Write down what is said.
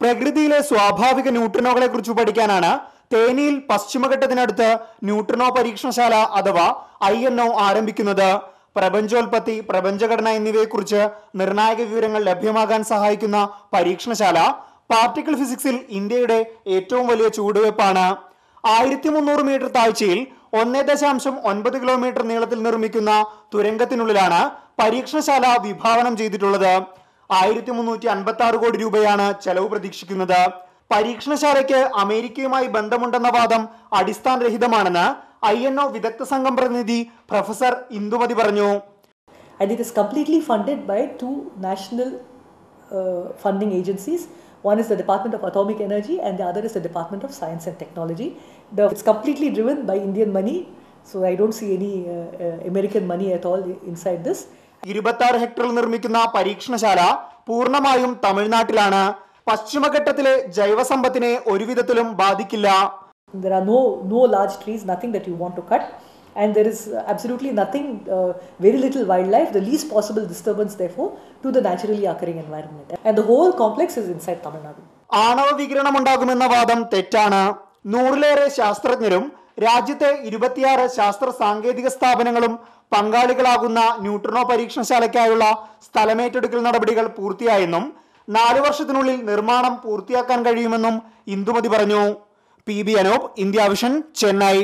പ്രകൃതിയിലെ സ്വാഭാവിക ന്യൂട്രിനോകളെ കുറിച്ച് പഠിക്കാനാണ് തേനിയിൽ പശ്ചിമഘട്ടത്തിനടുത്ത് ന്യൂട്രിനോ പരീക്ഷണശാല അഥവാ ഐ എൻ ഒ ആരംഭിക്കുന്നത്. പ്രപഞ്ചോൽപത്തി പ്രപഞ്ചഘടന എന്നിവയെക്കുറിച്ച് നിർണായക വിവരങ്ങൾ ലഭ്യമാകാൻ സഹായിക്കുന്ന പരീക്ഷണശാല പാർട്ടിക്കിൾ ഫിസിക്സിൽ ഇന്ത്യയുടെ ഏറ്റവും വലിയ ചൂടുവെപ്പാണ് ആയിരത്തി മുന്നൂറ് മീറ്റർ താഴ്ചയിൽ ഒന്നേ ദശാംശം ഒൻപത് കിലോമീറ്റർ നീളത്തിൽ നിർമ്മിക്കുന്ന തുരങ്കത്തിനുള്ളിലാണ് പരീക്ഷണശാല വിഭാവനം ചെയ്തിട്ടുള്ളത്. ആയിരത്തി മുന്നൂറ്റി അൻപത്തി ആറ് കോടി രൂപയാണ് ചെലവ് പ്രതീക്ഷിക്കുന്നത് പരീക്ഷണശാലയ്ക്ക് അമേരിക്കയുമായി ബന്ധമുണ്ടെന്ന വാദം അടിസ്ഥാനരഹിതമാണെന്ന് ഐ എൻ ഒ വിദഗ്ധ സംഘം പ്രതിനിധി പ്രൊഫസർ ഇന്ദുമതി പറഞ്ഞു and is completely funded by two national uh, funding agencies. One is the Department of Atomic Energy, and the other is the Department of Science and Technology. The, it's completely driven by Indian money, so I don't see any uh, uh, American money at all inside this. ഇരുപത്തി ആറ് ഹെക്ടറിൽ നിർമ്മിക്കുന്ന പരീക്ഷണശാല പൂർണമായും തമിഴ്നാട്ടിലാണ് പശ്ചിമഘട്ടത്തിലെ ജൈവസമ്പത്തിനെ ഒരുവിധത്തിലും ബാധിക്കില്ല There are no no large trees, nothing that you want to cut, and there is absolutely nothing, uh, very little wildlife, the least possible disturbance, therefore, to the naturally occurring environment. And the whole complex is inside Tamil Nadu. ആണവ വികിരണം ഉണ്ടാകുമെന്ന വാദം തെറ്റാണ് നൂറിലേറെ ശാസ്ത്രജ്ഞരും രാജ്യത്തെ ഇരുപത്തിയാറ് ശാസ്ത്ര സാങ്കേതിക സ്ഥാപനങ്ങളും പങ്കാളികളാകുന്ന ന്യൂട്രിനോ പരീക്ഷണശാലയ്ക്കായുള്ള സ്ഥലമേറ്റെടുക്കൽ നടപടികൾ പൂർത്തിയായെന്നും നാലു വർഷത്തിനുള്ളിൽ നിർമ്മാണം പൂർത്തിയാക്കാൻ കഴിയുമെന്നും ഇന്ദുമതി പറഞ്ഞു. P B Anoop India Vision Chennai.